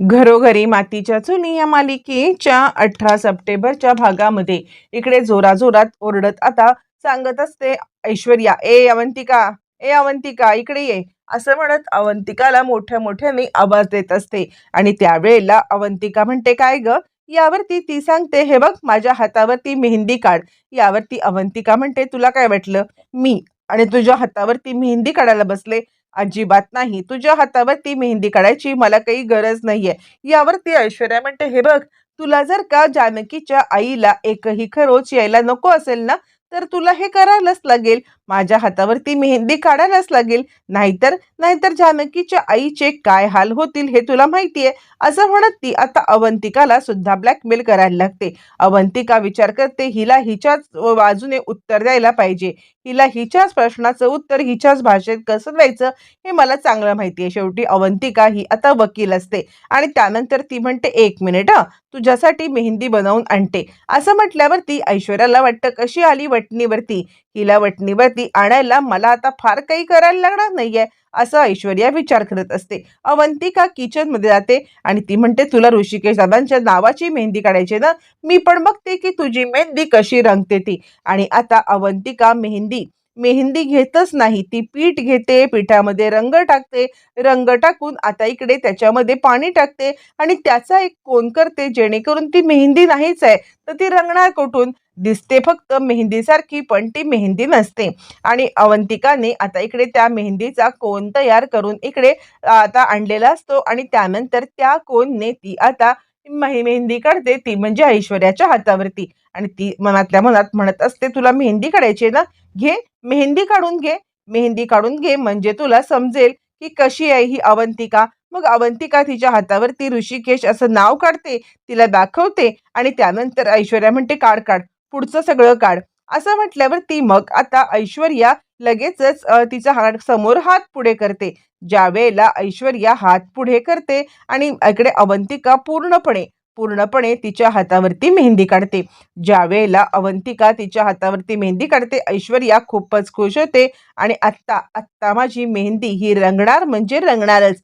घरोघरी मातीच्या चुली या मालिकेच्या अठरा सप्टेंबरच्या भागामध्ये. इकडे जोराजोरात ओरडत आता सांगत असते ऐश्वर्या ए अवंतिका ए अवंतिका इकडे ये. असं म्हणत अवंतिकाला मोठ्या मोठ्याने आवाज देत असते. आणि त्यावेळेला अवंतिका म्हणते काय ग? यावरती ती सांगते हे बघ माझ्या हातावरती मेहंदी काढ. यावरती अवंतिका म्हणते तुला काय वाटलं? मी आणि तुझ्या हातावरती मेहंदी काढायला बसले. अजिबात नाही. तुझ्या हातावरती मेहंदी काढायची मला काही गरज नाहीये. यावरती ऐश्वर्या म्हणते हे बघ तुला जर का जानकीच्या आईला एकही खरोच यायला नको असेल ना तर तुला हे करायलाच लागेल. माझ्या हातावरती मेहंदी काढायलाच लागेल. नाहीतर नाहीतर जानकीच्या आईचे काय हाल होतील हे तुला माहितीये. असं म्हणत ती आता अवंतिकाला सुद्धा ब्लॅकमेल करायला लागते. अवंतिका विचार करते हिला हिच्याच बाजूने उत्तर द्यायला पाहिजे. हिला हिच्याच प्रश्नाचं उत्तर हिच्याच भाषेत कसं द्यायचं हे मला चांगलं माहिती आहे शेवटी अवंतिका ही आता वकील असते. आणि त्यानंतर ती म्हणते एक मिनिट हा तुझ्यासाठी मेहंदी बनवून आणते. असं म्हटल्यावरती ऐश्वर्याला वाटतं कशी आली वटणीवरती? हिला वटणीवरती आणायला मला आता फार काही करायला लागणार नाहीये असं ऐश्वर्या विचार करत असते. अवंतिका किचनमध्ये जाते आणि ती म्हणते तुला ऋषिकेश दादांच्या नावाची मेहंदी काढायची ना? मी पण बघते की तुझी मेहंदी कशी रंगते ती. आणि आता अवंतिका मेहंदी मेहंदी घेतच नाही ती पीठ घेते पिठामध्ये रंग टाकते रंग टाकून आता इकडे त्याच्यामध्ये पाणी टाकते आणि त्याचा एक कोण करते जेणेकरून ती मेहंदी नाहीच आहे तर ती रंगणार कुठून? दिसते फक्त मेहंदीसारखी पण ती मेहंदी नसते. आणि अवंतिकाने आता इकडे त्या मेहंदीचा कोन तयार करून इकडे आता आणलेला असतो. आणि त्यानंतर त्या कोनने ती आता मेहंदी काढते. ती म्हणजे ऐश्वर्याच्या हातावरती. आणि ती मनातल्या मनात म्हणत असते तुला मेहंदी काढायची आहे ना? घे मेहंदी काढून घे. मेहंदी काढून घे म्हणजे तुला समजेल की कशी आहे ही अवंतिका. मग अवंतिका तिच्या हातावरती ऋषिकेश असं नाव काढते तिला दाखवते. आणि त्यानंतर ऐश्वर्या म्हणते काढ काढ. पुढचं सगळं काढ. असं म्हटल्यावर ती मग आता ऐश्वर्या लगेचच तिचा हात समोर हात पुढे करते. ज्या वेळेला ऐश्वर्या हात पुढे करते आणि इकडे अवंतिका पूर्णपणे पूर्णपणे तिच्या हातावरती मेहंदी काढते. ज्या वेळेला अवंतिका तिच्या हातावरती मेहंदी काढते ऐश्वर्या खूपच खुश होते आणि आत्ता आत्ता माझी मेहंदी ही रंगणार म्हणजे रंगणारच.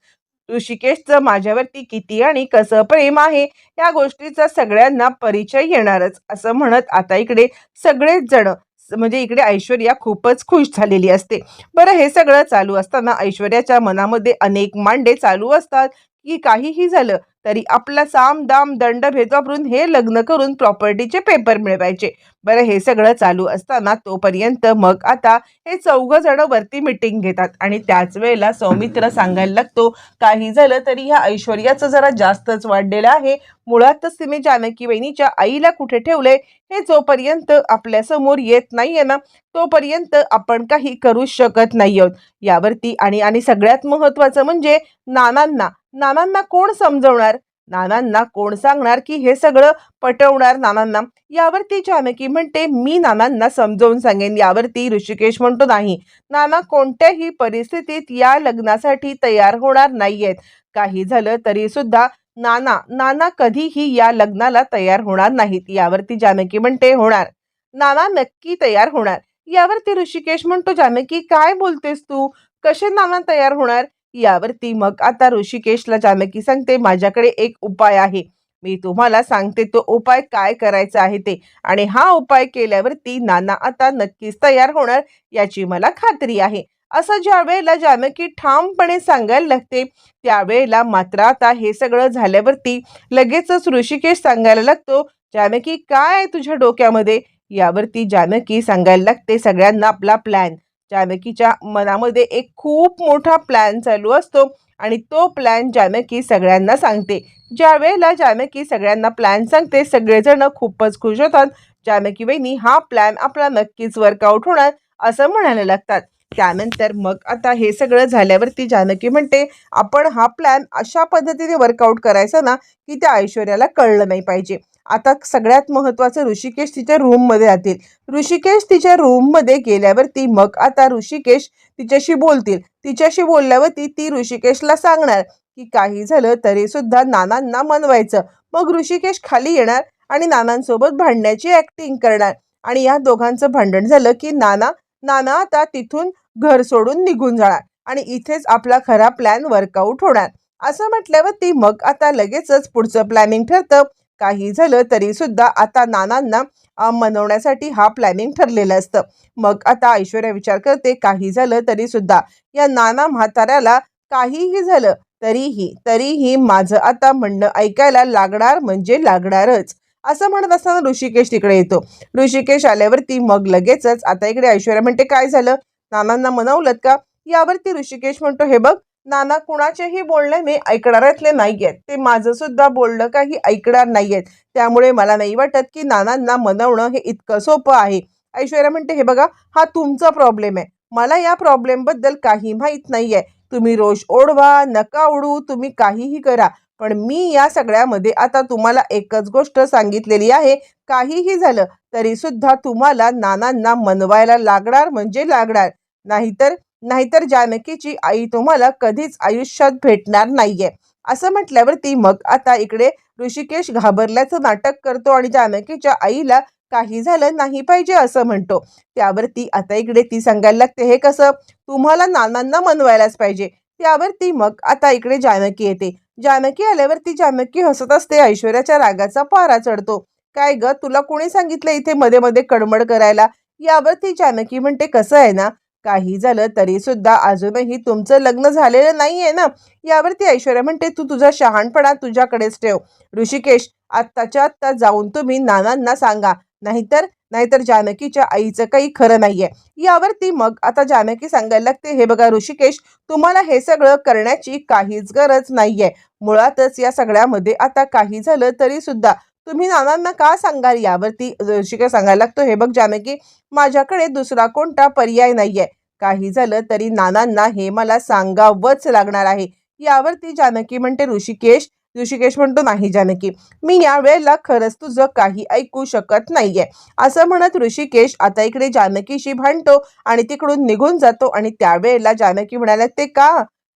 ऋषिकेशचं माझ्यावरती किती आणि कसं प्रेम आहे या गोष्टीचा सगळ्यांना परिचय येणारच असं म्हणत आता इकडे सगळेच जण म्हणजे इकडे ऐश्वर्या खूपच खुश झालेली असते. बरं हे सगळं चालू असताना ऐश्वर्याच्या मनामध्ये अनेक मांडे चालू असतात की काहीही झालं तरी आपला साम दाम दंड भेद वापरून हे लग्न करून प्रॉपर्टीचे पेपर मिळवायचे. बरं हे सगळं चालू असताना तोपर्यंत मग आता हे चौघं जण वरती मिटिंग घेतात आणि त्याच वेळेला सौमित्र सांगायला लागतो काही झालं तरी ह्या ऐश्वर्याचं जरा जास्तच वाढलेलं आहे. मुळातच तिने जानकी वहिनीच्या आईला कुठे ठेवले हे जोपर्यंत आपल्यासमोर येत नाहीये ना तोपर्यंत आपण काही करू शकत नाही आहोत. यावरती आणि आणि सगळ्यात महत्वाचं म्हणजे नानांना. नानांना कोण समजवणार? नानांना कोण सांगणार की हे सगळं पटवणार नानांना? यावरती जानकी म्हणते मी नानांना समजावून सांगेन यावरती ऋषिकेश म्हणतो नाही. नाना कोणत्याही परिस्थितीत या लग्नासाठी तयार होणार नाहीयेत. काही झालं तरी सुद्धा नाना नाना कधीही या लग्नाला तयार होणार नाहीत. यावरती जानकी म्हणते होणार. नाना नक्की तयार होणार. यावरती ऋषिकेश म्हणतो जानकी काय बोलतेस तू? कसे नाना तयार होणार? यावरती मग आता ऋषिकेशला जानकी सांगते माझ्याकडे एक उपाय आहे. मी तुम्हाला सांगते तो उपाय काय करायचा आहे ते. आणि हा उपाय केल्यावरती नाना आता नक्कीच तयार होणार याची मला खात्री आहे. असं ज्या वेळेला जानकी ठामपणे सांगायला लागते त्यावेळेला मात्र आता हे सगळं झाल्यावरती लगेचच ऋषिकेश सांगायला लागतो जानकी काय तुझ्या डोक्यामध्ये? यावरती जानकी सांगायला लागते सगळ्यांना आपला प्लॅन जानकीच्या मनामध्ये एक खूप मोठा प्लॅन चालू असतो आणि तो प्लॅन जानकी सगळ्यांना सांगते. ज्या वेळेला जानकी सगळ्यांना प्लॅन सांगते सगळेजण खूपच खुश होतात. जानकी वहिनी हा प्लॅन आपला नक्कीच वर्कआउट होणार असं म्हणायला लागतात. त्यानंतर मग आता हे सगळं झाल्यावरती जानकी म्हणते आपण हा प्लॅन अशा पद्धतीने वर्कआउट करायचा ना की त्या ऐश्वर्याला कळलं नाही पाहिजे. आता सगळ्यात महत्त्वाचं ऋषिकेश तिच्या रूममध्ये जातील ऋषिकेश तिच्या रूममध्ये गेल्यावरती मग आता ऋषिकेश तिच्याशी बोलतील. तिच्याशी बोलल्यावरती ती ऋषिकेशला सांगणार की काही झालं तरी सुद्धा नानांना मनवायचं. मग ऋषिकेश खाली येणार आणि नानांसोबत भांडण्याची ऍक्टिंग करणार. आणि या दोघांचं भांडण झालं की नाना नाना आता तिथून घर सोडून निघून जाणार आणि इथेच आपला खरा प्लॅन वर्कआउट होणार. असं म्हटल्यावर ती मग आता लगेचच पुढचं प्लॅनिंग ठरतं. काही झालं तरी सुद्धा आता नानांना मनवण्यासाठी हा प्लॅनिंग ठरलेलं असतं. मग आता ऐश्वर्या विचार करते काही झालं तरी सुद्धा. या नाना म्हाताऱ्याला काहीही झालं तरीही तरीही माझं आता म्हणणं ऐकायला लागणार म्हणजे लागणारच. असं म्हणत असताना ऋषिकेश तिकडे येतो. ऋषिकेश आल्यावरती मग लगेचच आता इकडे ऐश्वर्या म्हणते काय झालं? नानांना मनवलं का? यावरती ऋषिकेश म्हणतो हे बघ नाना कुणाचेही बोलणे मी ऐकणाऱ्यातले नाही आहेत ते माझं सुद्धा बोलणं काही ऐकणार नाही आहेत त्यामुळे मला नाही वाटत की नानांना मनवणं हे इतकं सोपं आहे. ऐश्वर्या म्हणते हे बघा हा तुमचा प्रॉब्लेम आहे. मला या प्रॉब्लेमबद्दल काही माहीत नाही आहे तुम्ही रोष ओढवा नका ओढू तुम्ही काहीही करा. पण मी या सगळ्यामध्ये आता तुम्हाला एकच गोष्ट सांगितलेली आहे. काहीही झालं तरीसुद्धा तुम्हाला नानांना मनवायला लागणार म्हणजे लागणार. नाहीतर नाहीतर जानकीची आई तुम्हाला कधीच आयुष्यात भेटणार नाहीये. असं म्हटल्यावरती मग आता इकडे ऋषिकेश घाबरल्याचं नाटक करतो आणि जानकीच्या आईला काही झालं नाही पाहिजे असं म्हणतो. त्यावरती आता इकडे ती सांगायला लागते हे कसं? तुम्हाला नानांना मनवायलाच पाहिजे. त्यावरती मग आता इकडे जानकी येते. जानकी आल्यावरती जानकी हसत असते ऐश्वर्याच्या रागाचा पारा चढतो. काय ग? तुला कोणी सांगितलं इथे मध्ये मध्ये कडमड करायला? यावरती जानकी म्हणते कसं आहे ना? काही झालं तरी सुद्धा अजूनही तुमचं लग्न झालेलं नाही आहे ना? यावरती ऐश्वर्या म्हणते तू तुझा शहाणपणा तुझ्याकडेच ठेव. ऋषिकेश आत्ताच्या आत्ता जाऊन तुम्ही नानांना सांगा. नाहीतर नाहीतर जानकीच्या आईचं काही खरं नाहीये. यावरती मग आता जानकी सांगायला लागते हे बघा ऋषिकेश तुम्हाला हे सगळं करण्याची काहीच गरज नाहीये. मुळातच या सगळ्यामध्ये आता काही झालं तरी सुद्धा तुम्ही नानांना का सांगाल यावरती? ऋषिकेश सांगायला लागतो हे बघ जानकी माझ्याकडे दुसरा कोणता पर्याय नाहीये. काही झालं तरी नानांना हे मला सांगावंच लागणार आहे. यावरती जानकी म्हणते ऋषिकेश ऋषिकेश म्हणतो नाही जानकी. मी या वेळेला खरंच तुझं काही ऐकू शकत नाहीये. असं म्हणत ऋषिकेश आता इकडे जानकीशी भांडतो आणि तिकडून निघून जातो आणि त्यावेळेला जानकी म्हणाल्या ते का?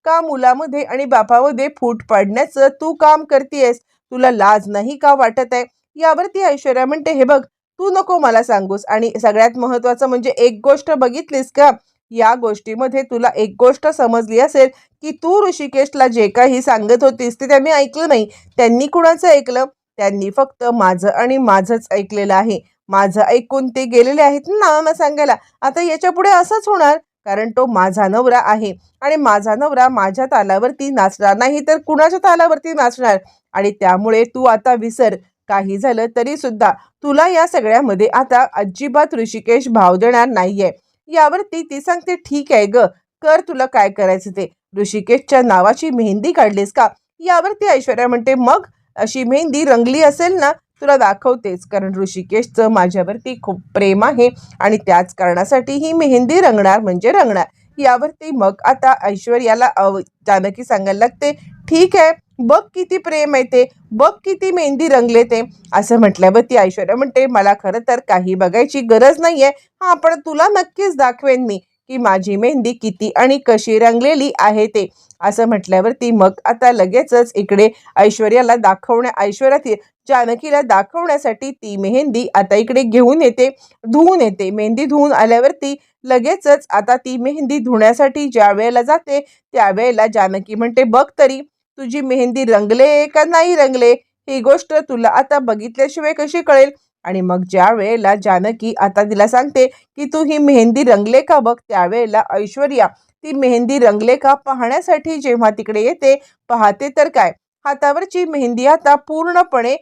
का मुलामध्ये आणि बापामध्ये फूट पडण्याचं तू काम करतेयस? तुला लाज नाही का वाटत आहे? यावरती ऐश्वर्या म्हणते हे बघ तू नको मला सांगूस. आणि सगळ्यात महत्वाचं म्हणजे एक गोष्ट बघितलीस का? या गोष्टीमध्ये तुला एक गोष्ट समजली असेल की तू ऋषिकेशला जे काही सांगत होतीस ते त्यांनी ऐकलं नाही. त्यांनी कुणाचं ऐकलं? त्यांनी फक्त माझं आणि माझंच ऐकलेलं आहे. माझं ऐकून ते गेलेले आहेत ना नानांना सांगायला. आता याच्यापुढे असंच होणार? कारण तो माझा नवरा आहे. आणि माझा नवरा माझ्या तालावरती नाचणार नाही तर कुणाच्या तालावरती नाचणार? आणि त्यामुळे तू आता विसर. काही झालं तरी सुद्धा. तुला या सगळ्यामध्ये आता अजिबात ऋषिकेश भाव देणार नाहीये. यावरती ती सांगते ठीक आहे ग. कर तुला काय करायचं ते. ऋषिकेशच्या नावाची मेहंदी काढलीस का? यावरती ऐश्वर्या म्हणते मग? अशी मेहंदी रंगली असेल ना तुला दाखवतेच. कारण ऋषिकेशचं माझ्यावरती खूप प्रेम आहे आणि त्याच कारणासाठी ही मेहंदी रंगणार म्हणजे रंगणार. यावरती मग आता ऐश्वर्याला अव जानकी सांगायला लागते ठीक आहे बघ किती प्रेम आहे ते बघ किती मेहंदी रंगले ते. असं म्हटल्यावर ती ऐश्वर्या म्हणते मला खरं तर काही बघायची गरज नाही आहे हां पण तुला नक्कीच दाखवेन मी की माझी मेहंदी किती आणि कशी रंगलेली आहे ते. असं म्हटल्यावरती मग आता लगेचच इकडे ऐश्वर्याला दाखवण्या ऐश्वर्या ती जानकीला दाखवण्यासाठी ती मेहंदी आता इकडे घेऊन येते धुवून येते. मेहंदी धुवून आल्यावरती लगेचच आता ती मेहंदी धुण्यासाठी ज्या वेळेला जाते त्यावेळेला जानकी म्हणते बघ तरी तुझी मेहंदी रंगले का नाही रंगले? ही गोष्ट तुला आता बघितल्याशिवाय कशी कळेल? आणि मग ज्या वेळेला जानकी आता तिला सांगते की तू ही मेहंदी रंगले का बघ? त्यावेळेला ऐश्वर्या ती मेहंदी रंगले का पाहण्यासाठी जेव्हा तिकडे येते पाहते तर काय? हातावरची मेहंदी आता पूर्णपणे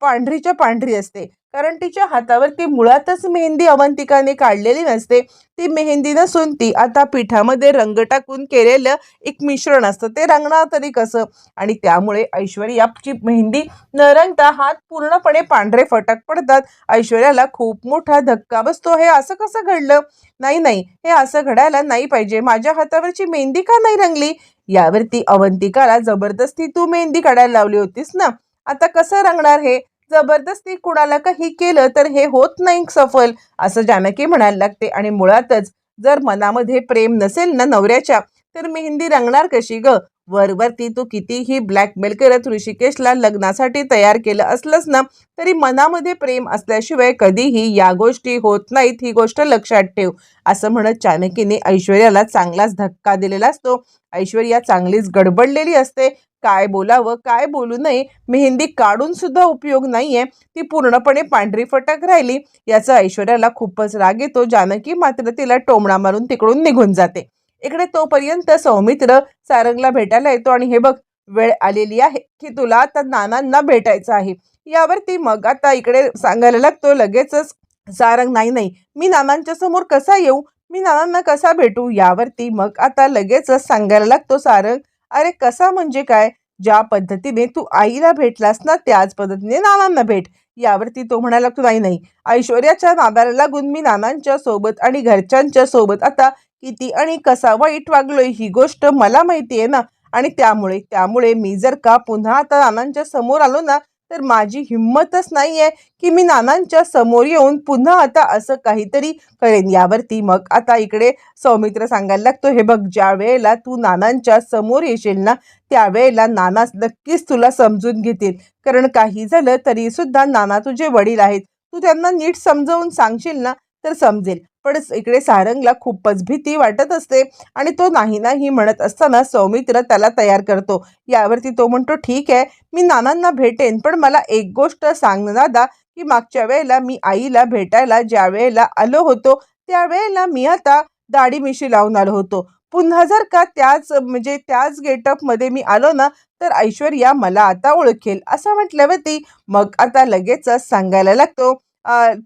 पांढरीच्या पांढरी असते. कारण तिच्या हातावरती मुळातच मेहंदी अवंतिकाने काढलेली नसते. ती मेहंदी नसून ती आता पिठामध्ये रंग टाकून केलेलं एक मिश्रण असतं. ते रंगणार तरी कसं? आणि त्यामुळे ऐश्वर्याची मेहंदी न रंगता हात पूर्णपणे पांढरे फटक पडतात. ऐश्वर्याला खूप मोठा धक्का बसतो. हे असं कसं घडलं? नाही नाही. हे असं घडायला नाही पाहिजे. माझ्या हातावरची मेहंदी का नाही रंगली? यावरती अवंतिकाला जबरदस्ती तू मेहंदी काढायला लावली होतीस ना? आता कसं रंगणार हे? जबरदस्ती कुणाला काही केलं तर हे होत नाही सफल असं जानकी म्हणायला लागते. आणि मुळातच जर मनामध्ये प्रेम नसेल ना नवऱ्याच्या तर मेहंदी रंगणार कशी ग? वरवरती तू कितीही ब्लॅकमेल करत ऋषिकेशला लग्नासाठी तयार केलं असलंच ना तरी मनामध्ये प्रेम असल्याशिवाय कधीही या गोष्टी होत नाहीत ही गोष्ट लक्षात ठेव. असं म्हणत चाणक्यने ऐश्वर्याला चांगलाच धक्का दिलेला असतो. ऐश्वर्या चांगलीच गडबडलेली असते. काय बोलावं काय बोलू नये मेहंदी काढून सुद्धा उपयोग नाहीये. ती पूर्णपणे पांढरी फटक राहिली. याचा ऐश्वर्याला खूपच राग येतो. जानकी मात्र तिला टोमणा मारून तिकडून निघून जाते. इकडे तोपर्यंत सौमित्र सारंगला भेटायला येतो आणि हे बघ वेळ आलेली आहे की तुला आता नानांना भेटायचं आहे. यावरती मग आता इकडे सांगायला लागतो लगेचच सारंग नाही नाही मी नानांच्या समोर कसा येऊ? मी नानांना कसा भेटू? यावरती मग आता लगेचच सांगायला लागतो सारंग अरे कसा म्हणजे काय? ज्या पद्धतीने तू आईला भेटलास ना त्याच पद्धतीने नानांना भेट. यावरती तो म्हणायला लागतो नाही नाही. ऐश्वर्याच्या नादाला लागून मी नानांच्या सोबत आणि घरच्यांच्या सोबत आता किती आणि कसा वाईट वागलोय ही गोष्ट मला माहिती आहे ना. आणि त्यामुळे त्यामुळे मी जर का पुन्हा आता नानांच्या समोर आलो ना तर माझी हिंमतच नाही आहे की मी नानांच्या समोर येऊन पुन्हा आता असं काहीतरी करेन. यावरती मग आता इकडे सौमित्र सांगायला लागतो हे बघ ज्या वेळेला तू नानांच्या समोर येशील ना त्यावेळेला नाना नक्कीच तुला समजून घेतील. कारण काही झालं तरी सुद्धा नाना तुझे वडील आहेत. तू त्यांना नीट समजावून सांगशील ना तर समजेल. पण इकडे सारंगला खूपच भीती वाटत असते आणि तो नाही नाही म्हणत असताना सौमित्र त्याला तयार करतो. यावरती तो म्हणतो ठीक आहे मी नानांना भेटेन पण मला एक गोष्ट सांग ना दादा की मागच्या वेळेला मी आईला भेटायला ज्या वेळेला आलो होतो त्यावेळेला मी आता दाढी मिशी लावून आलो होतो. पुन्हा जर का त्याच म्हणजे त्याच गेटअपमध्ये मी आलो ना तर ऐश्वर्या मला आता ओळखेल. असं म्हटल्यावरती मग आता लगेचच सांगायला लागतो.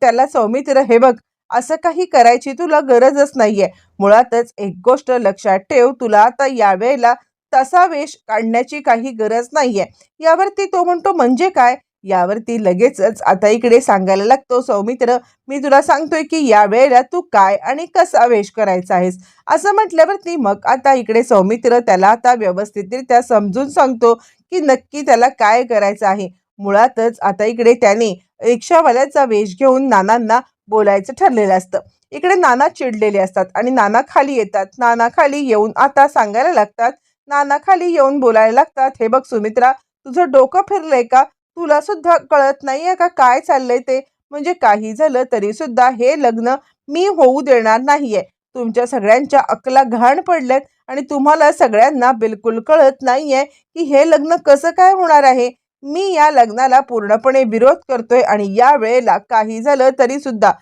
त्याला सौमित्र हे बघ असं काही करायची तुला गरजच नाहीये. मुळातच एक गोष्ट लक्षात ठेव तुला आता यावेळेला तसा वेश काढण्याची काही गरज नाहीये. यावरती तो म्हणतो म्हणजे काय? यावरती लगेचच आता इकडे सांगायला लागतो सौमित्र मी तुला सांगतोय की या वेळेला तू काय आणि कसा वेश करायचा आहेस? असं म्हटल्यावरती मग आता इकडे सौमित्र त्याला आता व्यवस्थितरित्या समजून सांगतो की नक्की त्याला काय करायचं आहे. मुळातच आता इकडे त्याने रिक्षावाल्याचा वेश घेऊन नानांना बोलायचं ठरलेलं असतं. इकडे नाना चिडलेले असतात आणि नाना खाली येतात. नाना खाली येऊन आता सांगायला लागतात नाना खाली येऊन बोलायला लागतात हे बघ सुमित्रा तुझं डोकं फिरलंय का? तुला सुद्धा कळत नाहीये का काय चाललंय ते? म्हणजे काही झालं तरी सुद्धा हे लग्न मी होऊ देणार नाहीये. तुमच्या सगळ्यांच्या अकला घाण पडल्यात आणि तुम्हाला सगळ्यांना बिलकुल कळत नाहीये की हे लग्न कसं काय होणार आहे? मी या लग्नाला पूर्णपणे विरोध करतोय आणि या वेळेला काही झालं तरी सुद्धा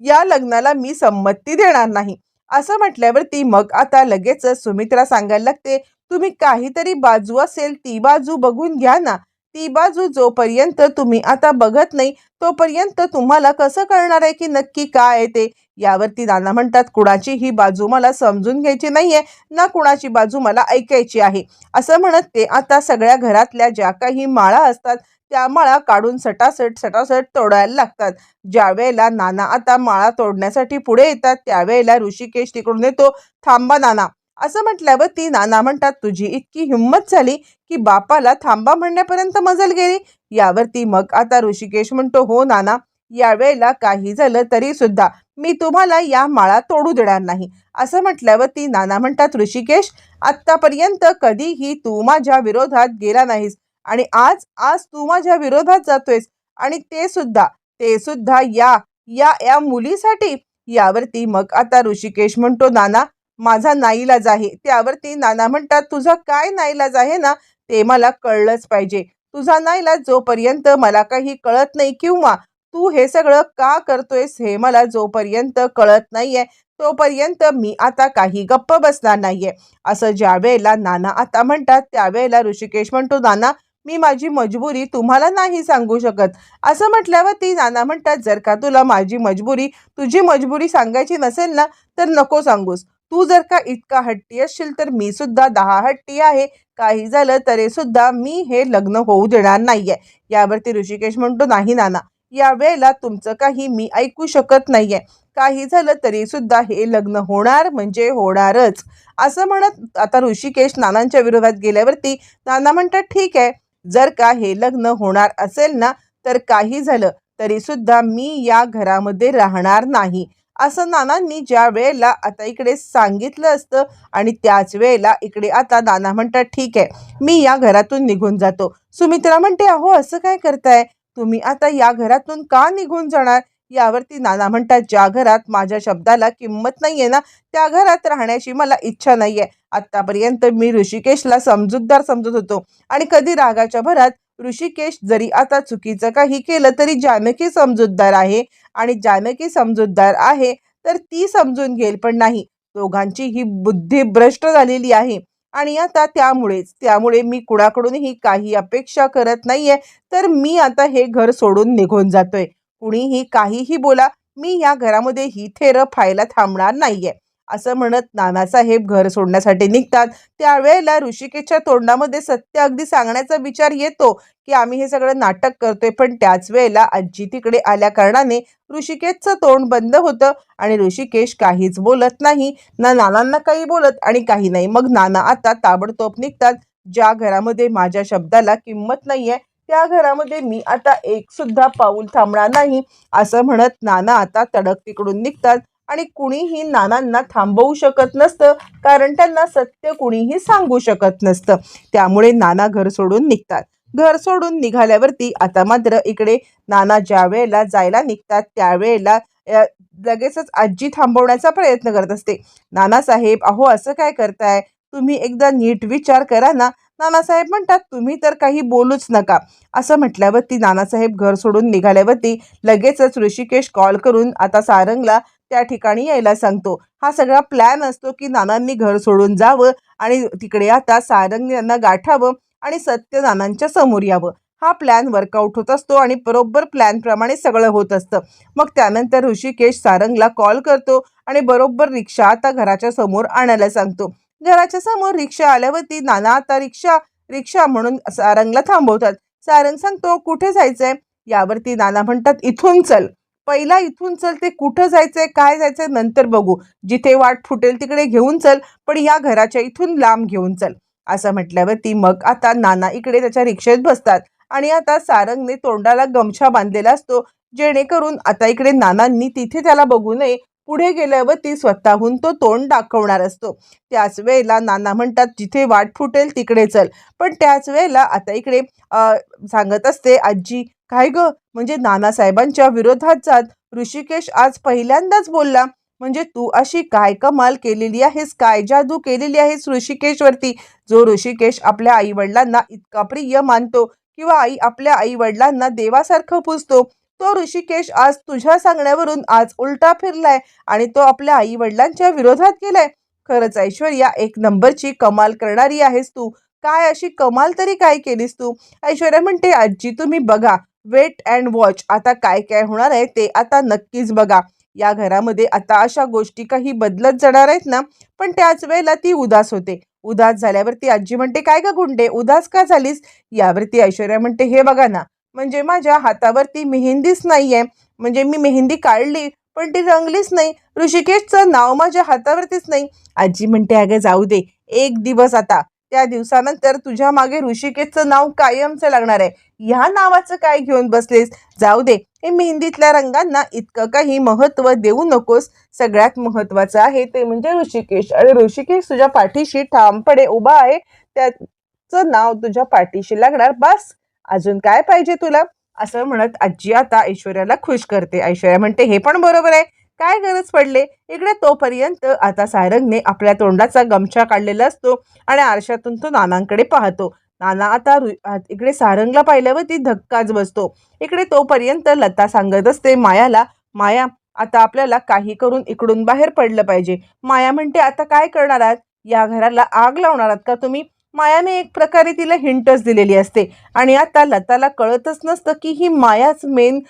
या लग्नाला मी संमती देणार नाही. असं म्हटल्यावरती मग आता लगेच सुमित्रा सांगायला लागते तुम्ही काहीतरी बाजू असेल ती बाजू बघून घ्या ना ती बाजू जोपर्यंत तुम्ही आता बघत नाही तोपर्यंत तुम्हाला कसं कळणार आहे की नक्की काय आहे ते? यावरती नाना म्हणतात कुणाची ही बाजू मला समजून घ्यायची नाहीये ना कुणाची बाजू मला ऐकायची आहे. असं म्हणत ते आता सगळ्या घरातल्या ज्या काही माळा असतात त्या माळा काढून सटासट सटासट तोडायला लागतात. ज्यावेळेला नाना आता माळा तोडण्यासाठी पुढे येतात त्यावेळेला ऋषिकेश तिकडून येतो थांबा नाना असं म्हटल्यावर ती नाना म्हणतात तुझी इतकी हिंमत झाली की बापाला थांबा म्हणण्यापर्यंत मजल गेली. यावरती मग आता ऋषिकेश म्हणतो हो नाना यावेळेला काही झालं तरी सुद्धा मी तुम्हाला या माळा तोडू देणार नाही. असं म्हटल्यावर ती नाना म्हणतात ऋषिकेश आत्तापर्यंत कधीही तू माझ्या विरोधात गेला नाहीस आणि आज आज तू माझ्या विरोधात जातोयस आणि ते सुद्धा ते सुद्धा या या या मुलीसाठी. यावरती मग आता ऋषिकेश म्हणतो नाना माझा नाईलाज आहे. त्यावरती नाना म्हणतात तुझा काय नाईलाज आहे ना ते मला कळलंच पाहिजे. तुझा नाईलाज जोपर्यंत मला काही कळत नाही किंवा तू हे सगळं का करतोयस हे मला जोपर्यंत कळत नाहीये तोपर्यंत मी आता काही गप्प बसणार नाहीये. असं ज्या वेळेला नाना आता म्हणतात त्यावेळेला ऋषिकेश म्हणतो नाना मी माझी मजबुरी तुम्हाला नाही सांगू शकत. असं म्हटल्यावर ती नाना म्हणतात जर का तुला माझी मजबुरी तुझी मजबुरी सांगायची नसेल ना तर नको सांगूस. तू जर का इतका हट्टी असशील तर मी सुद्धा दहा हट्टी आहे. काही झालं तरी सुद्धा मी हे लग्न होऊ देणार नाहीये. यावरती ऋषिकेश म्हणतो नाही नाना या वेळेला तुमचं काही मी ऐकू शकत नाहीये. काही झालं तरी सुद्धा हे लग्न होणार म्हणजे होणारच. असं म्हणत आता ऋषिकेश नानांच्या विरोधात गेल्यावरती नाना म्हणतात ठीक आहे जर का हे लग्न होणार असेल ना तर काही झालं तरी सुद्धा मी या घरामध्ये राहणार नाही. असं नानांनी ज्या वेळेला आता इकडे सांगितलं असतं आणि त्याच वेळेला इकडे आता नाना म्हणतात ठीक आहे मी या घरातून निघून जातो. सुमित्रा म्हणते अहो असं काय करताय? तुम्ही आता या घरातून का निघून जाणार? यावरती नाना म्हणतात ज्या घरात माझ्या शब्दाला किंमत नाहीये ना त्या घरात राहण्याची मला इच्छा नाहीये. आतापर्यंत मी ऋषिकेशला समजूतदार समजत होतो आणि कधी रागाच्या भरात ऋषिकेश जरी आता चुकीचं काही केलं तरी जानकी समजूतदार आहे. आणि जानकी समजूतदार आहे तर ती समजून घेईल पण नाही. दोघांची ही बुद्धी भ्रष्ट झालेली आहे. आणि आता त्यामुळेच त्यामुळे मी कुणाकडूनही काही अपेक्षा करत नाहीये तर मी आता हे घर सोडून निघून जातोय. कुणीही काहीही बोला मी या घरामध्ये ही थेरं फायला थांबणार नाहीये. असं म्हणत नानासाहेब घर सोडण्यासाठी निघतात. त्यावेळेला ऋषिकेशच्या तोंडामध्ये सत्य अगदी सांगण्याचा विचार येतो की आम्ही हे सगळं नाटक करतोय. पण त्याच वेळेला आजी तिकडे आल्या कारणाने ऋषिकेशचं तोंड बंद होतं आणि ऋषिकेश काहीच बोलत नाही. ना नानांना काही बोलत आणि काही नाही. मग नाना आता ताबडतोब निघतात. ज्या घरामध्ये माझ्या शब्दाला किंमत नाहीये त्या घरामध्ये मी आता एक सुद्धा पाऊल थांबणार नाही असं म्हणत नाना आता तडक तिकडून निघतात. आणि कुणीही नानांना थांबवू शकत नसतं कारण त्यांना सत्य कुणीही सांगू शकत नसतं. त्यामुळे नाना घर सोडून निघतात. घर सोडून निघाल्यावरती आता मात्र इकडे नाना ज्या वेळेला जायला निघतात त्यावेळेला लगेचच आजी थांबवण्याचा प्रयत्न करत असते. नानासाहेब अहो असं काय करताय? तुम्ही एकदा नीट विचार करा ना. नानासाहेब म्हणतात तुम्ही तर काही बोलूच नका. असं म्हटल्यावरती नानासाहेब घर सोडून निघाल्यावरती लगेचच ऋषिकेश कॉल करून आता सारंगला त्या ठिकाणी यायला सांगतो. हा सगळा प्लॅन असतो की नानांनी घर सोडून जावं आणि तिकडे आता सारंग यांना गाठावं आणि सत्य नानांच्या समोर यावं. हा प्लॅन वर्कआउट होत असतो आणि बरोबर प्लॅनप्रमाणे सगळं होत असतं. मग त्यानंतर ऋषिकेश सारंगला कॉल करतो आणि बरोबर रिक्षा आता घराच्या समोर आणायला सांगतो. घराच्या समोर रिक्षा आल्यावरती नाना आता रिक्षा रिक्षा म्हणून सारंगला थांबवतात. सारंग सांगतो कुठे जायचंय? यावरती नाना म्हणतात इथून चल. पहिला इथून चल ते कुठं जायचंय काय जायचंय नंतर बघू. जिथे वाट फुटेल तिकडे घेऊन चल पण या घराच्या इथून लांब घेऊन चल. असं म्हटल्यावरती मग आता नाना इकडे त्याच्या रिक्षेत बसतात. आणि आता सारंगने तोंडाला गमछा बांधलेला असतो. जेणेकरून आता इकडे नानांनी तिथे त्याला बघू नये. पुढे गेल्यावरती स्वतःहून तो तोंड दाखवणार असतो. त्याच वेळेला नाना म्हणतात जिथे वाट फुटेल तिकडे चल. पण त्याच वेळेला आता इकडे सांगत असते आजी काय ग? म्हणजे नानासाहेबांच्या विरोधात जात ऋषिकेश आज पहिल्यांदाच बोलला. म्हणजे तू अशी काय कमाल केलेली आहेस? काय जादू केलेली आहेस ऋषिकेशवरती? जो ऋषिकेश आपल्या आई वडिलांना इतका प्रिय मानतो किंवा आई आपल्या आई वडिलांना देवासारखं पूजतो तो ऋषिकेश आज तुझ्या सांगण्यावरून आज उलटा फिरलाय आणि तो आपल्या आई वडिलांच्या विरोधात गेलाय. खरंच ऐश्वर्या एक नंबरची कमाल करणारी आहेस तू. काय अशी कमाल तरी काय केलीस तू? ऐश्वर्या म्हणते आजी तुम्ही बघा वेट अँड वॉच आता काय काय होणार आहे ते आता नक्कीच बघा. या घरामध्ये आता अशा गोष्टी काही बदलत जाणार आहेत ना पण त्याच वेळेला ती उदास होते. उदास झाल्यावरती आजी म्हणते काय का गुंडे उदास का झालीस? यावरती ऐश्वर्या म्हणते हे बघा ना म्हणजे माझ्या हातावरती मेहंदीच नाहीये. म्हणजे मी मेहंदी काढली पण ती रंगलीच नाही. ऋषिकेशचं नाव माझ्या हातावरतीच नाही. आजी म्हणते अगं जाऊ दे एक दिवस आता त्या दिवसानंतर तुझ्या मागे ऋषिकेशचं नाव कायमचं लागणार आहे. ह्या नावाचं काय घेऊन बसलेस? जाऊ दे. हे मेहंदीतल्या रंगांना इतकं काही महत्त्व देऊ नकोस. सगळ्यात महत्त्वाचं आहे ते म्हणजे ऋषिकेश. आणि ऋषिकेश तुझ्या पाठीशी ठामपणे उभा आहे. त्याचं नाव तुझ्या पाठीशी लागणार. बस. अजून काय पाहिजे तुला? असं म्हणत आजी आता ऐश्वर्याला खुश करते. ऐश्वर्या म्हणते हे पण बरोबर आहे. काय गरज पडले? इकडे तोपर्यंत आता सारंगने आपल्या तोंडाचा गमछा काढलेला असतो आणि आरशातून तो नानांकडे पाहतो. नाना आता इकडे सारंगला पाहिल्यावर ती धक्काच बसतो. इकडे तोपर्यंत लता सांगत असते मायाला माया आता आपल्याला काही करून इकडून बाहेर पडलं पाहिजे. माया म्हणते आता काय करणार आहात? या घराला आग लावणार आहात का तुम्ही? मायाने एक प्रकारे तिला हिंटच दिलेली असते. आणि आता लताला कळतच नसतं की ही मायाच मेन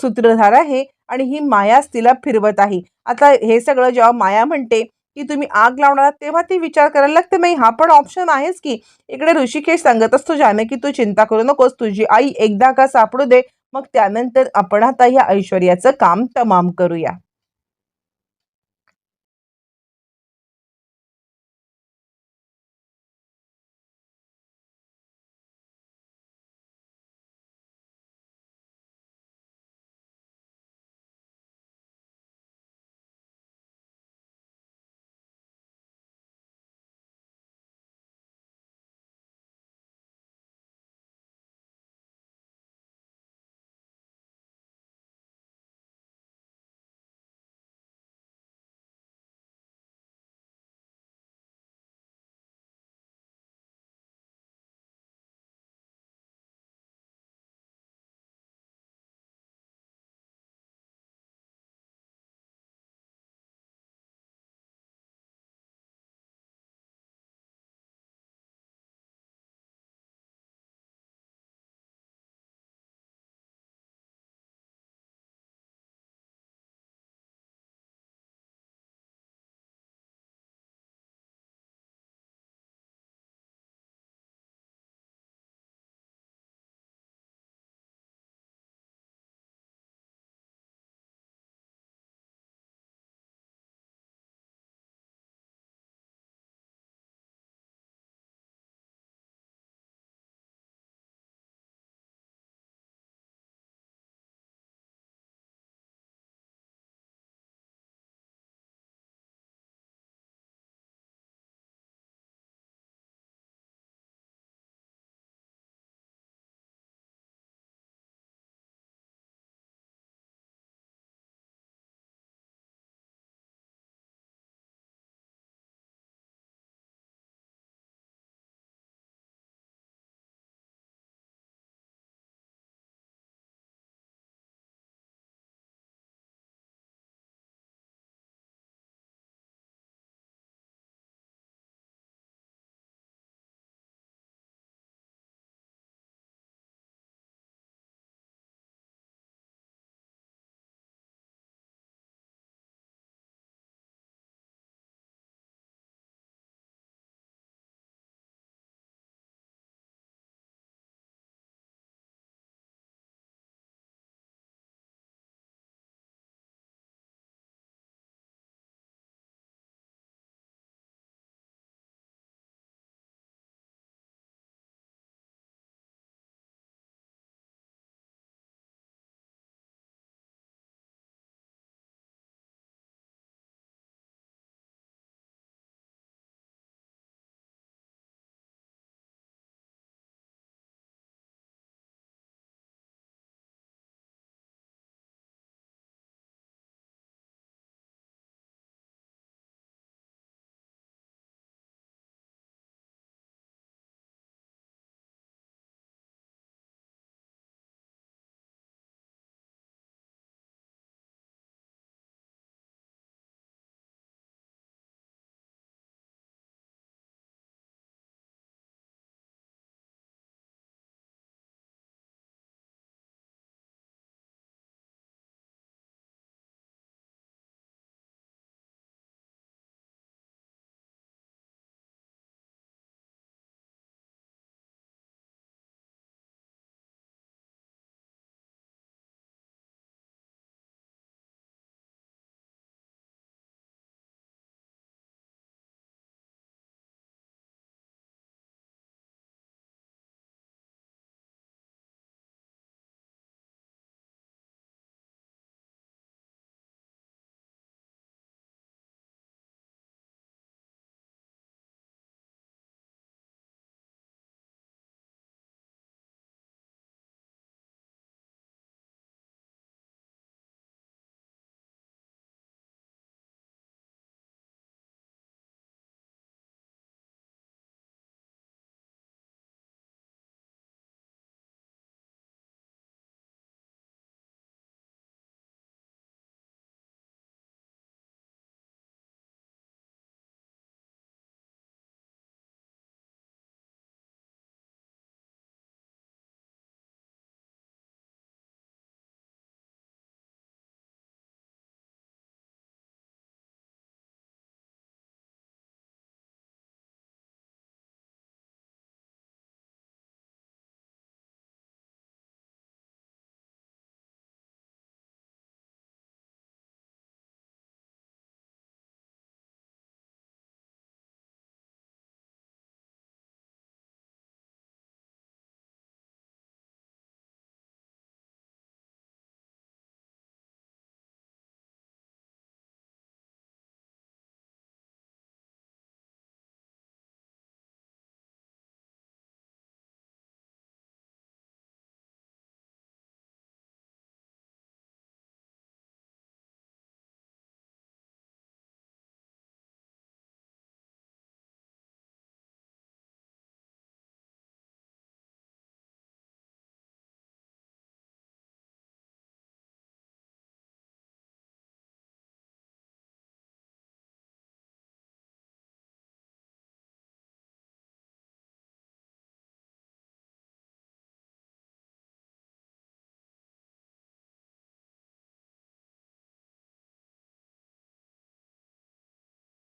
सूत्रधार आहे. आणि ही मायाच तिला फिरवत आहे. आता हे सगळं जेव्हा माया म्हणते की तुम्ही आग लावणार तेव्हा ती विचार करायला लागते नाही हा पण ऑप्शन आहेच की इकडे ऋषिकेश सांगत असतो जानकी तू चिंता करू नकोस तुझी आई एकदा का सापडू दे मग त्यानंतर आपण आता या ऐश्वर्याचं काम तमाम करूया.